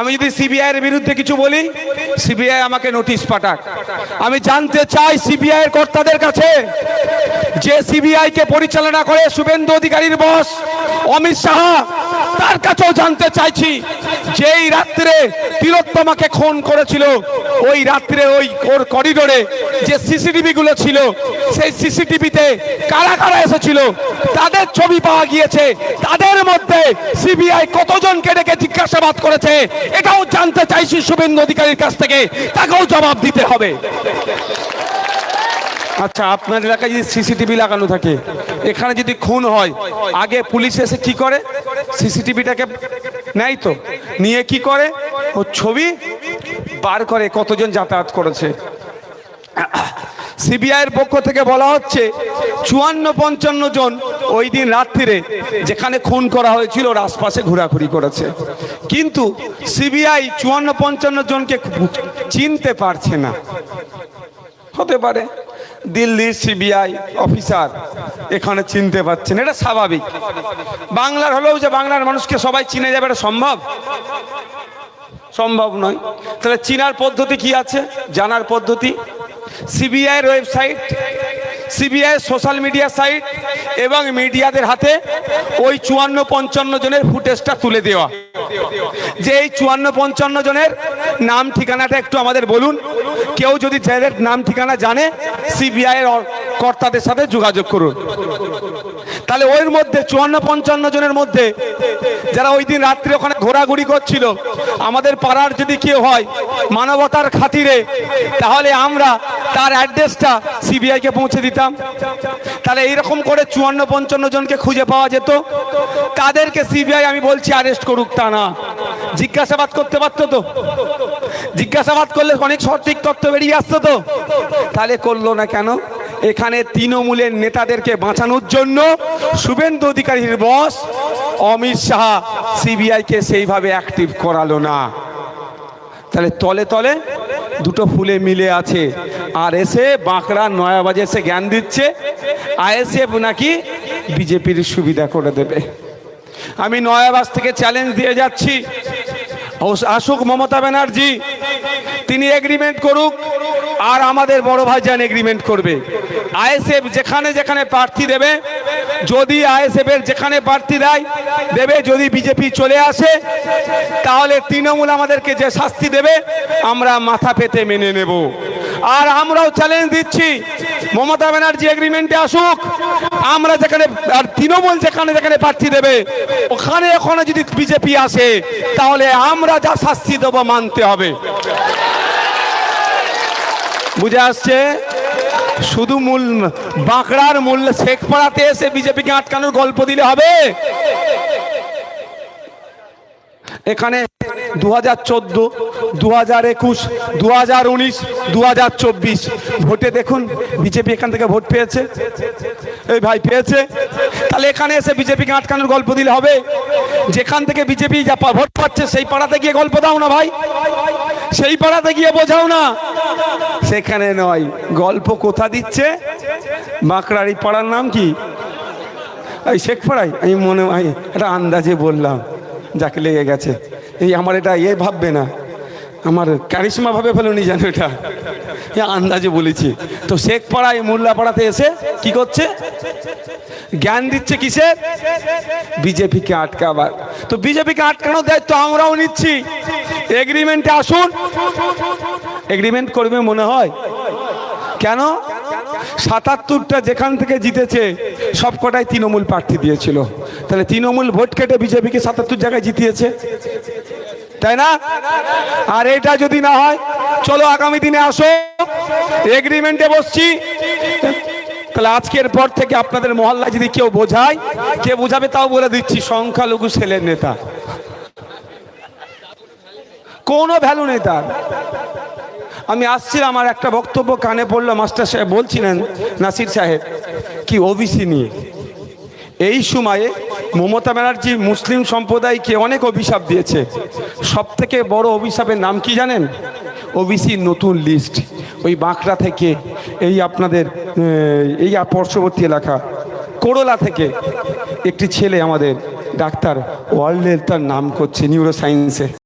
আমি যদি সিবিআই এর বিরুদ্ধে কিছু বলি, সিবিআই আমাকে নোটিশ পাঠাক। আমি জানতে চাই সিবিআই এর কর্তাদের কাছে যে সিবিআই কে পরিচালনা করে শুভেন্দু অধিকারীর বস, অমিত শাহ তার কাছেও জানতে চাইছি যেই রাত্রে তিলোত্তমাকে খুন করেছিল, ওই রাত্রে ওই ওর করিডোরে যে সিসিটিভি গুলো ছিল, সেই সিসিটিভিতে কারা কারা এসেছিল, তাদের ছবি পাওয়া গিয়েছে। তাদের মধ্যে সিবিআই কতজনকে ডেকে জিজ্ঞাসাবাদ করেছে, এটাও জানতে চাইছি শুভেন্দু অধিকারীর কাছ থেকে। তাকেও জবাব দিতে হবে। আচ্ছা আপনার এলাকায় যদি সিসিটিভি লাগানো থাকে, এখানে যদি খুন হয়, আগে পুলিশ এসে কি করে? সিসিটিভিটাকে নেয় তো। নিয়ে কি করে? ও ছবি বার করে কতজন যাতায়াত করেছে। সিবিআইয়ের পক্ষ থেকে বলা হচ্ছে, চুয়ান্ন পঞ্চান্ন জন ওই দিন রাত্রিরে যেখানে খুন করা হয়েছিল ওর আশপাশে ঘোরাঘুরি করেছে। কিন্তু সিবিআই চুয়ান্ন পঞ্চান্ন জনকে চিনতে পারছে না। হতে পারে। দিল্লির সিবিআই অফিসার এখানে চিনতে পারছেন এটা স্বাভাবিক। বাংলার হলেও যে বাংলার মানুষকে সবাই চিনে যাবে, এটা সম্ভব? সম্ভব নয়। তাহলে চিনার পদ্ধতি কি আছে? জানার পদ্ধতি? সিবিআইয়ের website CBI social media site এবং মিডিয়াদের হাতে ওই চুয়ান্ন পঞ্চান্ন জনের ফুটেজটা তুলে দেওয়া। যে এই চুয়ান্ন পঞ্চান্ন জনের নাম ঠিকানাটা একটু আমাদের বলুন। কেউ যদি যাদের নাম ঠিকানা জানে সিবিআই এর কর্তাদের সাথে যোগাযোগ করুন। তাহলে ওর মধ্যে চুয়ান্ন পঞ্চান্ন জনের মধ্যে যারা ওই দিন রাত্রে ওখানে ঘোরাঘুরি করছিল, আমাদের পাড়ার যদি কেউ হয় মানবতার খাতিরে, তাহলে আমরা তার অ্যাড্রেসটা সিবিআইকে পৌঁছে দিতাম। তাহলে এইরকম করে চুয়ান্ন পঞ্চান্ন জনকে খুঁজে পাওয়া যেত। তাদেরকে সিবিআই আমি বলছি অ্যারেস্ট করুক তা না। জিজ্ঞাসাবাদ করতে পারতো তো? জিজ্ঞাসাবাদ করলে অনেক সঠিক তথ্য বেরিয়ে আসতো তো? তাহলে করল না কেন? এখানে তৃণমূলের নেতাদেরকে বাঁচানোর জন্য শুভেন্দু অধিকারীর বস অমিত শাহ সিবিআইকে সেইভাবে অ্যাক্টিভ করালো না। তাহলে তলে তলে দুটো ফুলে মিলে আছে। আর এসে বাঁকড়া নয়াবাজে এসে জ্ঞান দিচ্ছে আইএসএফ নাকি বিজেপির সুবিধা করে দেবে। আমি নয়াবাজ থেকে চ্যালেঞ্জ দিয়ে যাচ্ছি। আসুক মমতা ব্যানার্জি, তিনি এগ্রিমেন্ট করুক, আর আমাদের বড় ভাইজান এগ্রিমেন্ট করবে। আইএসএফ যেখানে যেখানে প্রার্থী দেবে, যদি আইএসএফ এর যেখানে প্রার্থী দেয়, দেবে, যদি বিজেপি চলে আসে, তাহলে তৃণমূল আমাদেরকে যে শাস্তি দেবে, আমরা মাথা পেতে মেনে নেব। আর আমরাও চ্যালেঞ্জ দিচ্ছি, মমতা ব্যানার্জি এগ্রিমেন্টে আসুক, আমরা যেখানে, আর তৃণমূল যেখানে যেখানে প্রার্থী দেবে, ওখানে ওখানে যদি বিজেপি আসে, তাহলে আমরা যা শাস্তি দেবো মানতে হবে। বুঝে আসছে? শুধু মূল বাঁকড়ার মূল্য শেখপাড়াতে এসে বিজেপিকে আটকানোর গল্প দিলে হবে। এখানে দু হাজার চোদ্দ দু হাজার একুশ দু হাজার উনিশ দু হাজার চব্বিশ, ভোটে দেখুন বিজেপি এখান থেকে ভোট পেয়েছে। এই ভাই পেয়েছে। তাহলে এখানে এসে বিজেপিকে আটকানোর গল্প দিলে হবে। যেখান থেকে বিজেপি যা ভোট পাচ্ছে, সেই পাড়াতে গিয়ে গল্প দাও না ভাই। সেই পাড়াতে গিয়ে বোঝাও না। সেখানে নয়। গল্প কোথা দিচ্ছে? বাঁকড়ার এই পাড়ার নাম কি? এই শেখ পাড়ায় আমি মনে হয় এটা আন্দাজে বললাম, যাকে লেগে গেছে। এই আমার এটা এ ভাববে না। আমার ক্যারিশমা ভাবে ফেলুনি জানো এটা। আন্দাজে বলেছি। তো শেখ পাড়ায় মোল্লা পাড়াতে এসে কি করছে? জ্ঞান দিচ্ছে কিসে? বিজেপিকে আটকাবার। তো বিজেপিকে আটকানোর দায়িত্ব আমরাও নিচ্ছি। এগ্রিমেন্টে আসুন। এগ্রিমেন্ট করবে মনে হয়? কেন? সাতাত্তরটা যেখান থেকে জিতেছে, সব কটাই তৃণমূল প্রার্থী দিয়েছিল। তাহলে তৃণমূল ভোট কেটে বিজেপিকে সাতাত্তর জায়গায় জিতিয়েছে? তাই না? আর এটা যদি না হয়, চলো আগামী দিনে আসো, এগ্রিমেন্টে বসছি। তাহলে আজকের পর থেকে আপনাদের মহল্লায় যদি কেউ বোঝায়, কে বোঝাবে তাও বলে দিচ্ছি, সংখ্যালঘু ছেলের নেতা। কোনো ভ্যালু নেই তার। আমি আসছিলাম আমার একটা বক্তব্য কানে পড়ল মাস্টার সাহেব বলছিলেন, নাসির সাহেব, কি ওবিসি নিয়ে? এই সময়ে মমতা ব্যানার্জি মুসলিম সম্প্রদায়কে অনেক অভিশাপ দিয়েছে। সব থেকে বড় অভিশাপের নাম কি জানেন? ওবিসি নতুন লিস্ট ওই বাঁকড়া থেকে, এই আপনাদের এই পার্শ্ববর্তী এলাকা, করোলা থেকে একটি ছেলে আমাদের ডাক্তার ওয়ার্ল্ডের তার নাম করছে নিউরো সায়েন্সে